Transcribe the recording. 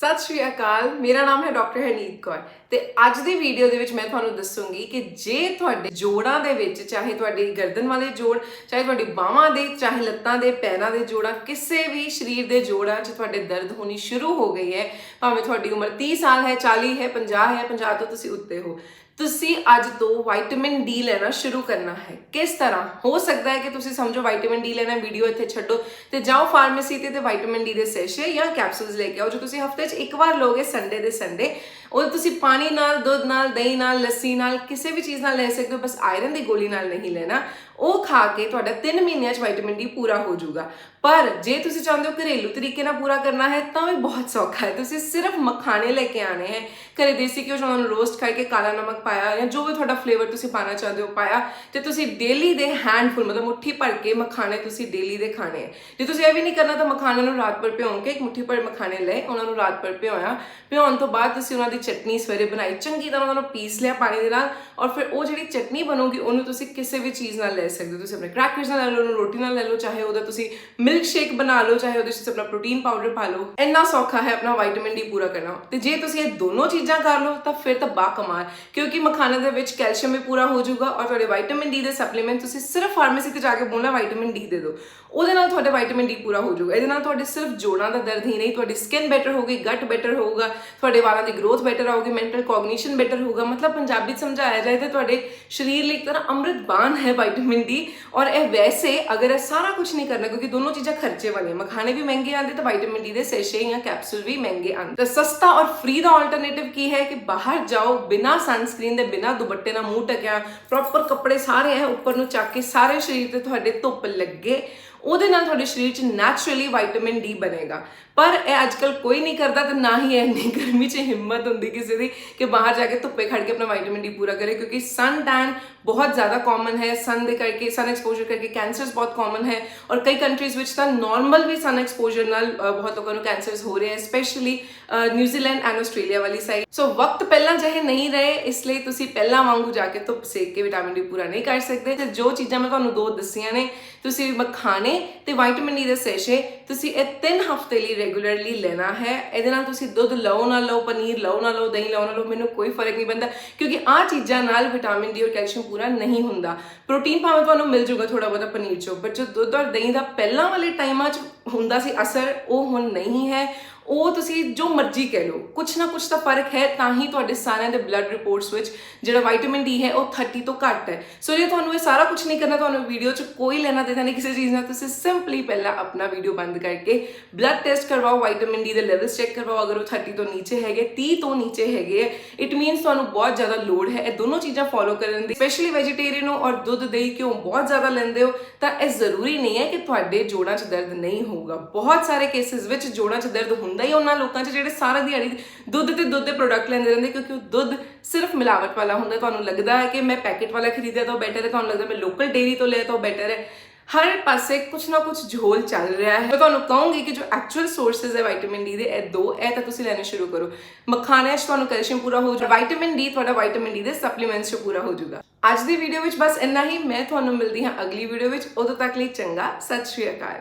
ਸਤਿ ਸ਼੍ਰੀ ਅਕਾਲ, ਮੇਰਾ ਨਾਮ ਹੈ ਡਾਕਟਰ ਹਰਨੀਤ ਕੌਰ ਤੇ ਅੱਜ ਦੀ ਵੀਡੀਓ ਦੇ ਵਿੱਚ ਮੈਂ ਤੁਹਾਨੂੰ ਦੱਸੂੰਗੀ ਕਿ ਜੇ ਤੁਹਾਡੇ ਜੋੜਾਂ ਦੇ ਵਿੱਚ, ਚਾਹੇ ਤੁਹਾਡੀ ਗਰਦਨ ਵਾਲੇ ਜੋੜ, ਚਾਹੇ ਤੁਹਾਡੀ ਬਾਹਾਂ ਦੇ, ਚਾਹੇ ਲੱਤਾਂ ਦੇ, ਪੈਰਾਂ ਦੇ ਜੋੜਾਂ, ਕਿਸੇ ਵੀ ਸਰੀਰ ਦੇ ਜੋੜਾਂ 'ਚ ਤੁਹਾਡੇ ਦਰਦ ਹੋਣੀ ਸ਼ੁਰੂ ਹੋ ਗਈ ਹੈ, ਭਾਵੇਂ ਤੁਹਾਡੀ ਉਮਰ 30 ਸਾਲ ਹੈ 40 ਹੈ 50 ਹੈ 50 ਤੋਂ ਤੁਸੀਂ ਉੱਤੇ ਹੋ ਤੁਸੀਂ ਅੱਜ ਤੋਂ ਵਿਟਾਮਿਨ ਡੀ ਲੈਣਾ ਸ਼ੁਰੂ ਕਰਨਾ ਹੈ। ਕਿਸ ਤਰ੍ਹਾਂ? ਹੋ ਸਕਦਾ ਹੈ ਕਿ ਤੁਸੀਂ ਸਮਝੋ ਵਿਟਾਮਿਨ ਡੀ ਲੈਣਾ ਵੀਡੀਓ ਇੱਥੇ ਛੱਡੋ ਤੇ ਜਾਓ ਫਾਰਮੇਸੀ ਤੇ ਤੇ ਵਿਟਾਮਿਨ ਡੀ ਦੇ ਸੈਸ਼ੇ ਜਾਂ ਕੈਪਸੂਲਸ ਲੈ ਕੇ ਆਓ ਜੋ ਤੁਸੀਂ ਹਫ਼ਤੇ 'ਚ ਇੱਕ ਵਾਰ ਲੋਗੇ ਸੰਡੇ ਦੇ ਸੰਡੇ ਉਹ ਤੁਸੀਂ ਪਾਣੀ ਨਾਲ, ਦੁੱਧ ਨਾਲ, ਦਹੀਂ ਨਾਲ, ਲੱਸੀ ਨਾਲ, ਕਿਸੇ ਵੀ ਚੀਜ਼ ਨਾਲ ਲੈ ਸਕਦੇ ਹੋ, ਬਸ ਆਇਰਨ ਦੀ ਗੋਲੀ ਨਾਲ ਨਹੀਂ ਲੈਣਾ। ਉਹ ਖਾ ਕੇ ਤੁਹਾਡਾ 3 ਮਹੀਨਿਆਂ 'ਚ ਵਿਟਾਮਿਨ ਡੀ ਪੂਰਾ ਹੋ ਜਾਊਗਾ। ਪਰ ਜੇ ਤੁਸੀਂ ਚਾਹੁੰਦੇ ਹੋ ਘਰੇਲੂ ਤਰੀਕੇ ਨਾਲ ਪੂਰਾ ਕਰਨਾ ਹੈ, ਤਾਂ ਵੀ ਬਹੁਤ ਸੌਖਾ ਹੈ। ਤੁਸੀਂ ਸਿਰਫ ਮਖਾਣੇ ਲੈ ਕੇ ਆਣੇ ਹੈ। ਘਰੇ ਦੇਸੀ ਘਿਓ 'ਚ ਉਹਨਾਂ ਨੂੰ ਰੋਸਟ ਕਰਕੇ ਕਾਲਾ ਨਮਕ ਪਾਇਆ ਜਾਂ ਜੋ ਵੀ ਤੁਹਾਡਾ ਫਲੇਵਰ ਤੁਸੀਂ ਪਾਣਾ ਚਾਹੁੰਦੇ ਹੋ ਪਾਇਆ, ਤੇ ਤੁਸੀਂ ਡੇਲੀ ਦੇ ਹੈਂਡਫੁਲ ਮਤਲਬ ਮੁੱਠੀ ਭਰ ਕੇ ਮਖਾਣੇ ਤੁਸੀਂ ਡੇਲੀ ਦੇ ਖਾਣੇ ਹੈ। ਜੇ ਤੁਸੀਂ ਇਹ ਵੀ ਨਹੀਂ ਕਰਨਾ, ਤਾਂ ਮਖਾਣੇ ਨੂੰ ਰਾਤ ਭਰ ਭਿਉਂ ਕੇ ਇੱਕ ਮੁੱਠੀ ਭਰ ਮਖਾਣੇ ਲਏ, ਉਹਨਾਂ ਨੂੰ ਰਾਤ ਭਰ ਭਿਉਇਆ ਭਿਉਣ ਤੋਂ ਬਾਅਦ ਤੁਸੀਂ ਉਹਨਾਂ ਦੀ ਚਟਨੀ ਸਵੇਰੇ ਬਣਾਈ, ਚੰਗੀ ਤਰ੍ਹਾਂ ਉਹਨਾਂ ਨੂੰ ਪੀਸ ਲਿਆ ਪਾਣੀ ਦੇ ਨਾਲ, ਔਰ ਫਿਰ ਉਹ ਜਿਹੜੀ ਚਟਨੀ ਬਣੂਗੀ, ਉਹਨੂੰ ਤੁਸੀਂ ਕਿਸੇ ਵੀ ਚੀਜ਼ ਨਾਲ ਲੈ ਸਕਦੇ ਹੋ ਤੁਸੀਂ ਆਪਣੇ ਕ੍ਰੈਕਰਸ ਨਾਲ ਲੈ ਲਓ, ਉਹਨੂੰ ਰੋਟੀ ਨਾਲ ਲੈ ਲਓ, ਚਾਹੇ ਉਹਦਾ ਤੁਸੀਂ ਮਿਲਕ ਸ਼ੇਕ ਬਣਾ ਲਓ, ਚਾਹੇ ਉਹਦੇ ਵਿੱਚ ਆਪਣਾ ਪ੍ਰੋਟੀਨ ਪਾਊਡਰ ਪਾ ਲਓ, ਇੰਨਾ ਸੌਖਾ ਹੈ ਆਪਣਾ ਵਿਟਾਮਿਨ ਡੀ ਪੂਰਾ ਕਰਨਾ। ਤੇ ਜੇ ਤੁਸੀਂ ਇਹ ਦੋਨੋਂ ਚੀਜ਼ਾਂ ਕਰ ਲਓ, ਤਾਂ ਫਿਰ ਤਾਂ ਬਾ ਕਮਾਲ, ਕਿਉਂਕਿ ਮਖਾਨੇ ਦੇ ਵਿੱਚ ਕੈਲਸ਼ੀਅਮ ਵੀ ਪੂਰਾ ਹੋ ਜਾਊਗਾ ਔਰ ਤੁਹਾਡੇ ਵਿਟਾਮਿਨ ਡੀ ਦੇ ਸਪਲੀਮੈਂਟ ਤੁਸੀਂ ਸਿਰਫ ਫਾਰਮੇਸੀ ਤੇ ਜਾ ਕੇ ਬੋਲਣਾ ਵਿਟਾਮਿਨ ਡੀ ਦੇ ਦਿਓ। ਉਹਦੇ ਨਾਲ ਤੁਹਾਡੇ ਵਿਟਾਮਿਨ ਡੀ ਪੂਰਾ ਹੋ ਜਾਊਗਾ। ਇਹਦੇ ਨਾਲ ਤੁਹਾਡੇ ਸਿਰਫ ਜੋੜਾਂ ਦਾ ਦਰਦ ਹੀ ਨਹੀਂ, ਤੁਹਾਡੀ ਸਕਿਨ ਬੈਟਰ ਹੋਊਗੀ ਗਟ ਬੈਟਰ ਹੋਊਗਾ, ਤੁਹਾਡੇ ਵਾਲਾਂ ਦੀ ਗਰੋਥ ਬੈਟਰ ਆਊਗੀ ਮੈਂਟਲ ਕੋਗਨੀਸ਼ਨ ਬੈਟਰ ਹੋਊਗਾ। ਮਤਲਬ ਪੰਜਾਬੀ 'ਚ ਸਮਝਾਇਆ ਜਾਏ ਤਾਂ ਤੁਹਾਡੇ ਸਰੀਰ ਲਈ ਇੱਕ ਤਰ੍ਹਾਂ ਅੰਮ੍ਰਿਤ ਬਾਣ ਹੈ ਵਿਟਾਮਿਨ ਡੀ ਔਰ ਇਹ ਵੈਸੇ ਅਗਰ ਇਹ ਸਾਰਾ ਕੁਝ ਨਹੀਂ ਕਰਨਾ, ਕਿਉਂਕਿ ਦੋਨੋਂ ਚੀਜ਼ਾਂ ਖਰਚੇ ਵਾਲੀਆਂ, ਮਖਾਣੇ ਵੀ ਮਹਿੰਗੇ ਆਉਂਦੇ ਤਾਂ ਵਿਟਾਮਿਨ ਡੀ ਦੇ ਸੈਸ਼ੇ ਜਾਂ ਕੈਪਸੂਲ ਵੀ ਮਹਿੰਗੇ ਆਉਂਦੇ। ਤਾਂ ਸਸਤਾ ਔਰ ਫ੍ਰੀ ਦਾ ਆਲਟਰਨੇਟਿਵ ਕੀ ਹੈ ਕਿ ਬਾਹਰ ਜਾਓ, ਬਿਨਾ ਸਨਸਕ੍ਰੀਨ ਦੇ, ਬਿਨਾ ਦੁਪੱਟੇ ਨਾਲ ਮੂੰਹ ਢਕਿਆ ਪ੍ਰੋਪਰ ਕੱਪੜੇ ਸਾਰੇ ਐ ਉੱਪਰ ਨੂੰ ਚੱਕ ਕੇ ਸਾਰੇ ਸਰੀਰ ਤੇ ਤੁਹਾਡੇ ਧੁੱਪ ਲੱਗੇ। ਉਹਦੇ ਨਾਲ ਤੁਹਾਡੇ ਸਰੀਰ 'ਚ ਨੈਚੁਰਲੀ ਵਿਟਾਮਿਨ ਡੀ ਬਣੇਗਾ। ਪਰ ਇਹ ਅੱਜਕੱਲ ਕੋਈ ਨਹੀਂ ਕਰਦਾ ਤੇ ਨਾ ਹੀ ਇੰਨੀ ਗਰਮੀ 'ਚ ਹਿੰਮਤ ਹੁੰਦੀ ਕਿਸੇ ਦੀ ਕਿ ਬਾਹਰ ਜਾ ਕੇ ਧੁੱਪੇ ਖੜ ਕੇ ਆਪਣਾ ਵਿਟਾਮਿਨ ਡੀ ਪੂਰਾ ਕਰੇ ਕਿਉਂਕਿ ਸਨ ਟੈਨ ਬਹੁਤ ਜ਼ਿਆਦਾ ਕਾਮਨ ਹੈ। ਸਨ ਦੇ ਕਰਕੇ ਸਨ ਐਕਸਪੋਜ਼ਰ ਕਰਕੇ ਕੈਂਸਰਸ ਬਹੁਤ ਕਾਮਨ ਹੈ। ਔਰ ਕਈ ਕੰਟਰੀਜ਼ ਵਿੱਚ ਤਾਂ ਨਾਰਮਲ ਵੀ ਸਨ ਐਕਸਪੋਜ਼ਰ ਨਾਲ ਅ, ਬਹੁਤ ਲੋਕਾਂ ਨੂੰ ਕੈਂਸਰਸ ਹੋ ਰਹੇ ਹੈ specially New Zealand and Australia ਵਾਲੀ ਸਾਈਡ ਸੋ ਵਕਤ ਪਹਿਲਾਂ ਜਿਹੇ ਨਹੀਂ ਰਹੇ ਇਸ ਲਈ ਤੁਸੀਂ ਪਹਿਲਾਂ ਵਾਂਗੂ ਜਾ ਕੇ ਧੁੱਪ ਸੇਕ ਕੇ ਵਿਟਾਮਿਨ ਡੀ ਪੂਰਾ ਨਹੀਂ ਕਰ ਸਕਦੇ। ਤੇ ਜੋ ਚੀਜ਼ਾਂ ਮੈਂ ਤੁਹਾਨੂੰ ਦੋ ਦੱਸੀਆਂ ਨੇ ਤੁਸੀਂ ਮਖਾਣੇ ਤੇ ਵਿਟਾਮਿਨ ਡੀ e ਦੇ ਸੈਸ਼ੇ ਤੁਸੀਂ ਇਹ ਤਿੰਨ ਹਫ਼ਤੇ ਲਈ ਰੈਗੂਲਰਲੀ ਲੈਣਾ ਹੈ। ਇਹਦੇ ਨਾਲ ਤੁਸੀਂ ਦੁੱਧ ਲਓ ਨਾ ਲਓ, ਪਨੀਰ ਲਓ ਨਾ ਲਓ, ਦਹੀਂ ਲਓ ਨਾ ਲਓ, ਮੈਨੂੰ ਕੋਈ ਫ਼ਰਕ ਨਹੀਂ ਪੈਂਦਾ ਕਿਉਂਕਿ ਆਹ ਚੀਜ਼ਾਂ ਨਾਲ ਵਿਟਾਮਿਨ ਡੀ ਔਰ ਕੈਲਸ਼ੀਅਮ ਪੂਰਾ ਨਹੀਂ ਹੁੰਦਾ। ਪ੍ਰੋਟੀਨ ਭਾਵੇਂ ਤੁਹਾਨੂੰ ਮਿਲ ਜੂਗਾ ਥੋੜਾ ਬਹੁਤਾ ਪਨੀਰ ਚੋਂ ਪਰ ਜੋ ਦੁੱਧ ਔਰ ਦਹੀਂ ਦਾ ਪਹਿਲਾਂ ਵਾਲੇ ਟਾਈਮਾਂ 'ਚ ਹੁੰਦਾ ਸੀ ਅਸਰ, ਉਹ ਹੁਣ ਨਹੀਂ ਹੈ। ਉਹ ਤੁਸੀਂ ਜੋ ਮਰਜ਼ੀ ਕਹਿ ਲਓ, ਕੁਛ ਨਾ ਕੁਛ ਤਾਂ ਫ਼ਰਕ ਹੈ ਤਾਂ ਹੀ ਤੁਹਾਡੇ ਸਾਰਿਆਂ ਦੇ ਬਲੱਡ ਰਿਪੋਰਟਸ ਵਿੱਚ ਜਿਹੜਾ ਵਿਟਾਮਿਨ ਡੀ ਹੈ ਉਹ 30 ਤੋਂ ਘੱਟ ਹੈ। ਸੋ ਜੇ ਤੁਹਾਨੂੰ ਇਹ ਸਾਰਾ ਕੁਝ ਨਹੀਂ ਕਰਨਾ, ਤੁਹਾਨੂੰ ਵੀਡੀਓ 'ਚ ਕੋਈ ਲੈਣਾ ਦੇਣਾ ਨਹੀਂ ਕਿਸੇ ਚੀਜ਼ ਨਾਲ, ਤੁਸੀਂ ਸਿੰਪਲੀ ਪਹਿਲਾਂ ਆਪਣਾ ਵੀਡੀਓ ਬੰਦ ਕਰਕੇ ਬਲੱਡ ਟੈਸਟ ਕਰਵਾਓ ਵਿਟਾਮਿਨ ਡੀ ਦੇ ਲੈਵਲਸ ਚੈੱਕ ਕਰਵਾਓ। ਅਗਰ ਉਹ 30 ਤੋਂ ਨੀਚੇ ਹੈਗੇ 30 ਤੋਂ ਨੀਚੇ ਹੈਗੇ ਇਟ ਮੀਨਸ ਤੁਹਾਨੂੰ ਬਹੁਤ ਜ਼ਿਆਦਾ ਲੋਡ ਹੈ ਇਹ ਦੋਨੋਂ ਚੀਜ਼ਾਂ ਫੋਲੋ ਕਰਨ ਦੀ। ਸਪੈਸ਼ਲੀ ਵੈਜੀਟੇਰੀਅਨ ਹੋ ਔਰ ਦੁੱਧ, ਦਹੀਂ ਕਿਉਂ ਬਹੁਤ ਜ਼ਿਆਦਾ ਲੈਂਦੇ ਹੋ, ਤਾਂ ਇਹ ਜ਼ਰੂਰੀ ਨਹੀਂ ਹੈ ਕਿ ਤੁਹਾਡੇ ਜੋੜਾਂ 'ਚ ਦਰਦ ਨਹੀਂ ਹੋਊਗਾ। ਬਹੁਤ ਸਾਰੇ ਕੇਸਿਸ ਵਿੱਚ ਜੋੜਾਂ 'ਚ ਦਰਦ ਹੁੰਦਾ ਹੀ ਉਹਨਾਂ ਲੋਕਾਂ 'ਚ ਜਿਹੜੇ ਸਾਰਾ ਦਿਹਾੜੀ ਦੁੱਧ ਤੇ ਦੁੱਧ ਦੇ ਪ੍ਰੋਡਕਟ ਲੈਂਦੇ ਰਹਿੰਦੇ, ਕਿਉਂਕਿ ਉਹ ਦੁੱਧ ਸਿਰਫ ਮਿਲਾਵਟ ਵਾਲਾ ਹੁੰਦਾ, ਤੁਹਾਨੂੰ ਲੱਗਦਾ ਹੈ ਕਿ ਮੈਂ ਪੈਕੇਟ ਵਾਲਾ ਖਰੀਦਿਆ ਤਾਂ ਬੈਟਰ ਹੈ, ਤੁਹਾਨੂੰ ਲੱਗਦਾ ਮੈਂ ਲੋਕਲ ਡੇਅਰੀ ਤੋਂ ਲਿਆ ਤਾਂ ਬੈਟਰ ਹੈ। ਹਰ ਪਾਸੇ ਕੁਛ ਨਾ ਕੁਛ ਝੋਲ ਚੱਲ ਰਿਹਾ ਹੈ। ਮੈਂ ਤੁਹਾਨੂੰ ਕਹੂੰਗੀ ਕਿ ਜੋ ਐਕਚੁਅਲ ਸੋਰਸਸ ਹੈ ਵਿਟਾਮਿਨ ਡੀ ਦੇ, ਇਹ ਦੋ, ਇਹ ਤਾਂ ਤੁਸੀਂ ਲੈਣੇ ਸ਼ੁਰੂ ਕਰੋ। ਮਖਾਣੇ 'ਚ ਤੁਹਾਨੂੰ ਕੈਲਸ਼ੀਅਮ ਪੂਰਾ ਹੋ ਜਾਊਗਾ ਵਿਟਾਮਿਨ ਡੀ ਤੁਹਾਡਾ ਵਿਟਾਮਿਨ ਡੀ ਦੇ ਸਪਲੀਮੈਂਟਸ 'ਚ ਪੂਰਾ ਹੋ ਜਾਊਗਾ। ਅੱਜ ਦੀ ਵੀਡੀਓ ਵਿੱਚ ਬਸ ਇੰਨਾ ਹੀ, ਮੈਂ ਤੁਹਾਨੂੰ ਮਿਲਦੀ ਹਾਂ ਅਗਲੀ ਵੀਡੀਓ ਵਿੱਚ, ਉਦੋਂ ਤੱਕ ਲਈ ਚੰਗਾ, ਸਤਿ ਸ਼੍ਰੀ ਅਕਾਲ।